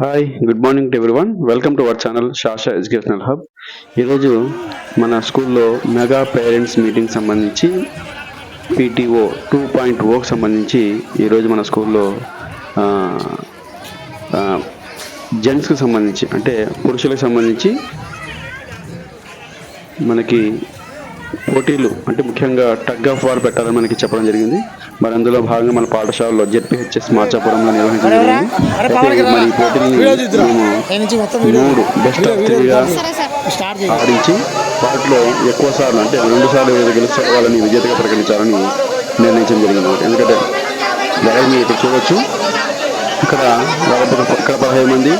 Hi good morning to everyone welcome to our channel Shasha educational hub ఈరోజు మన స్కూల్లో mega parents meeting సంబంధించి PTO two point ఓకి సంబంధించి ఈరోజు మన స్కూల్లో జెంట్స్కి సంబంధించి అంటే పురుషులకు సంబంధించి మనకి పోటీలు అంటే ముఖ్యంగా టగ్ ఆఫ్ వార్ పెట్టాలని మనకి చెప్పడం జరిగింది. మరి అందులో భాగంగా మన పాఠశాలలో జెడ్పీహెచ్ఎస్ మార్చాపురంలో నిర్వహించడం మరి పోటీని మూడు బెస్ట్ ఆఫ్ త్రీగా స్టార్ట్ చేయాలి ఆడించి వాటిలో ఎక్కువ సార్లు అంటే రెండు సార్లు గెలిస్తే వాళ్ళని విజేతగా ప్రకటించాలని నిర్ణయించడం జరిగింది ఎందుకంటే దాదాపు మీరు ఇక్కడ చూడొచ్చు. ఇక్కడ ఇక్కడ పదహైదు మంది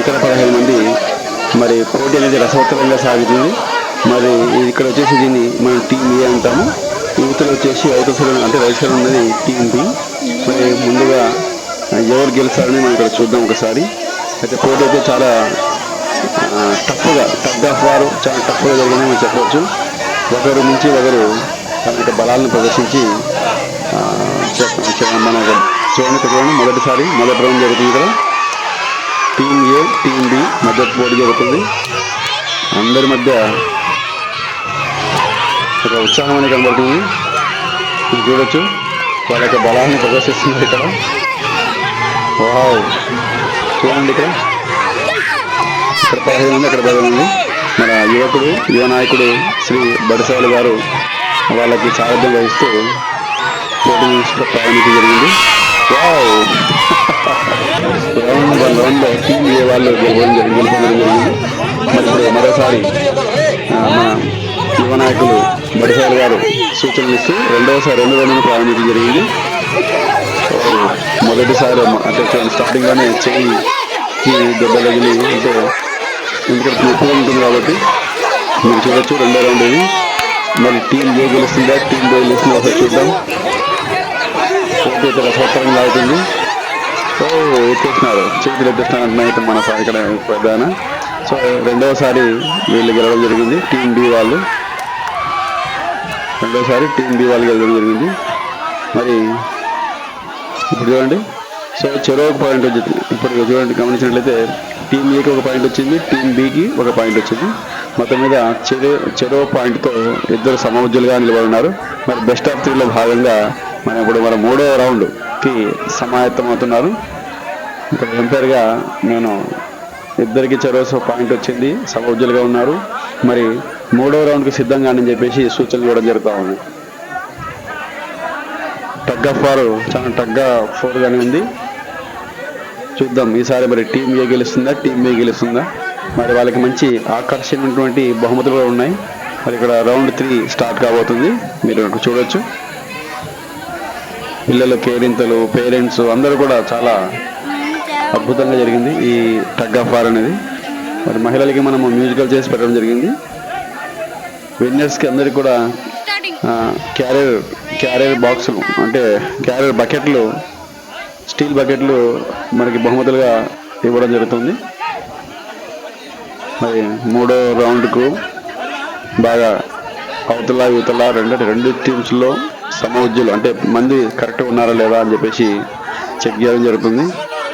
ఇక్కడ పదహైదు మంది మరి పోటీ అనేది రసవత్తరంగా సాగుతుంది. మరి ఇక్కడ వచ్చేసి దీన్ని మనం టీం ఏ అంటాము? యువతలు వచ్చేసి అవుత సైడ్ అంటే రైట్ సైడ్ ఉన్నది టీం బి మరి ముందుగా ఎవరు గెలుస్తారని మనం ఇక్కడ చూద్దాం ఒకసారి. అయితే పోటీ అయితే చాలా టఫ్గా టఫ్ ఆఫ్ వారు చాలా టఫ్గా జరిగిందని మనం చెప్పవచ్చు. ఒకరు నుంచి ఒకరు తన యొక్క బలాలను ప్రదర్శించి మన చూడండి చూడండి మొదటిసారి మొదటి రౌండ్ జరుగుతుంది ఇక్కడ. టీం ఏ టీం బి మధ్య పోటీ జరుగుతుంది. అందరి మధ్య ఒక ఉత్సాహం అనేది కనబడుతుంది. ఇది చూడొచ్చు. వాళ్ళ యొక్క బలాన్ని ప్రదర్శిస్తున్నారు ఇక్కడ. వావ్. చూడండి ఇక్కడ. ఇక్కడ పదిహేను మంది అక్కడ పదిహేను మంది. మన యువకుడు యువ నాయకుడు శ్రీ బడిసాలు గారు వాళ్ళకి సారథ్యం వహిస్తూ పోటీ ప్రారంభించడం జరిగింది. వావ్. రౌండ్ వన్ రౌండ్లో టీం ఏ వాళ్ళు గెలవడం జరిగింది. గెలుపొందడం జరిగింది మరి ఇప్పుడు మరోసారి మన యువ నాయకులు గారు సూచనలు ఇస్తూ రెండవసారి రెండు రెండును ప్రారంభించడం జరిగింది. మొదటిసారి అంటే స్టార్టింగ్లోనే చెయ్యి దెబ్బ తగిలి అంటే ఎందుకంటే నొప్పిగా ఉంటుంది కాబట్టి మీరు చూడొచ్చు రెండో రౌండ్ ఇది. మరి టీం ఏ గెలుస్తుందా? టీం బే గెలుస్తుందా ఒకసారి చూద్దాం. ఓకే రసవత్తరంగా అవుతుంది సో ఎత్తేస్తున్నారు చేతులు ఎత్తేస్తున్నారు అయితే మన సా- ఇక్కడ ప్రధాన. సో రెండవసారి వీళ్ళు గెలవడం జరిగింది. టీం బి వాళ్ళు. రెండోసారి టీం దివాళి గెలవడం జరిగింది. మరి ఇప్పుడు చూడండి. సో చెరో ఒక పాయింట్ వచ్చింది. ఇప్పుడు చూడండి గమనించినట్లయితే టీం ఏకి ఒక పాయింట్ వచ్చింది టీం బికి ఒక పాయింట్ వచ్చింది. మొత్తం మీద చెరో చెరో పాయింట్తో ఇద్దరు సమవుజ్జులుగా నిలబడి ఉన్నారు. మరి బెస్ట్ ఆఫ్ త్రీలో భాగంగా మనం ఇప్పుడు మన మూడో రౌండ్కి సమాయత్తం అవుతున్నారు. ఇక్కడ ఎంపైర్గా నేను ఇద్దరికి చెరో పాయింట్ వచ్చింది సమవుజ్జులుగా ఉన్నారు. మరి మూడో రౌండ్కి సిద్ధంగా అని చెప్పేసి సూచనలు ఇవ్వడం జరుగుతూ ఉంది. టగ్ ఆఫ్ వారు చాలా టగ్గా ఫోర్గానే ఉంది. చూద్దాం ఈసారి మరి టీం ఏ గెలుస్తుందా టీం ఏ గెలుస్తుందా? మరి వాళ్ళకి మంచి ఆకర్షణటువంటి బహుమతులు కూడా ఉన్నాయి. మరి ఇక్కడ రౌండ్ త్రీ స్టార్ట్ కాబోతుంది. మీరు చూడవచ్చు చూడొచ్చు. పిల్లలు కేరింతలు పేరెంట్స్ అందరూ కూడా చాలా అద్భుతంగా జరిగింది ఈ టగ్ ఆఫ్ వార్ అనేది. మరి మహిళలకి మనము మ్యూజికల్ చేసి పెట్టడం జరిగింది. విన్నర్స్కి అందరికి కూడా క్యారియర్ క్యారియర్ బాక్సులు అంటే క్యారియర్ బకెట్లు స్టీల్ బకెట్లు మనకి బహుమతులుగా ఇవ్వడం జరుగుతుంది. మరి మూడో రౌండ్కు బాగా అవతల యువతల రెండు రెండు టీమ్స్లో సమవుజ్జులు అంటే మంది కరెక్ట్గా ఉన్నారా లేదా అని చెప్పేసి చెక్ చేయడం జరుగుతుంది.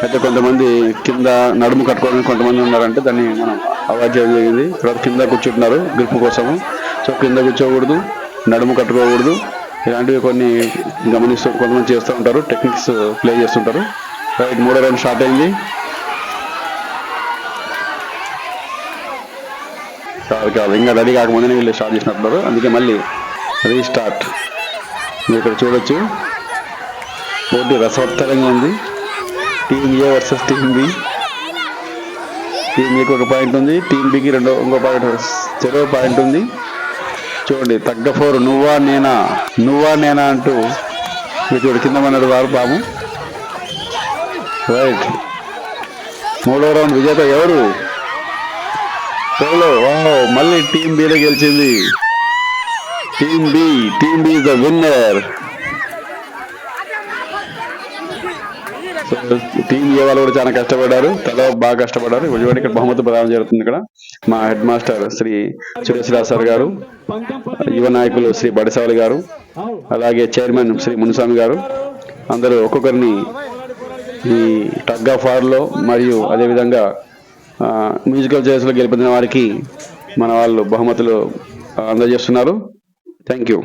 అయితే కొంతమంది కింద నడుము కట్టుకోవడానికి కొంతమంది ఉన్నారంటే దాన్ని మనం అవాయిడ్ చేయడం జరిగింది. తర్వాత కింద కూర్చుంటున్నారు గ్రిప్ కోసము. సో కింద కూర్చోకూడదు నడుము కట్టుకోకూడదు. ఇలాంటివి కొన్ని గమనిస్తూ కొంతమంది చేస్తూ ఉంటారు. టెక్నిక్స్ ప్లే చేస్తుంటారు. రైట్ మూడో రౌండ్ స్టార్ట్ అయింది. కాదు కాదు. ఇంకా రెడీ కాకముందే వీళ్ళు స్టార్ట్ చేసినట్టున్నారు. అందుకే మళ్ళీ రీస్టార్ట్ మీరు ఇక్కడ చూడొచ్చు. పోటీ రసవత్తరంగా ఉంది. Team A versus team B team ఏకి ఒక పాయింట్ ఉంది. టీం బికి రెండో ఇంకో పాయింట్ చెరో పాయింట్ ఉంది. చూడండి తగ్గ ఫోర్ నువ్వా నేనా? నువ్వా నేనా అంటూ మీరు చూడు కింద మన్నాడు వారు పాము రైట్ మూడో రౌండ్ విజేత ఎవరు? ఎవరు వావ్ మళ్ళీ టీం బిలో గెలిచింది. Team B team B is the winner team A వాళ్ళు కూడా చాలా కష్టపడ్డారు. తల బాగా కష్టపడ్డారు. ఇప్పుడు ఇక్కడ బహుమతి ప్రదానం జరుగుతుంది ఇక్కడ. మా head master Shri Sureswararao sir గారు యువ నాయకులు శ్రీ బడిసావలి గారు అలాగే చైర్మన్ శ్రీ మునుస్వామి గారు. అందరూ ఒక్కొక్కరిని ఈ టగ్ ఆఫ్ వార్లో మరియు అదేవిధంగా మ్యూజికల్ చైర్స్లో గెలిపించిన వారికి మన వాళ్ళు బహుమతులు అందజేస్తున్నారు. Thank you.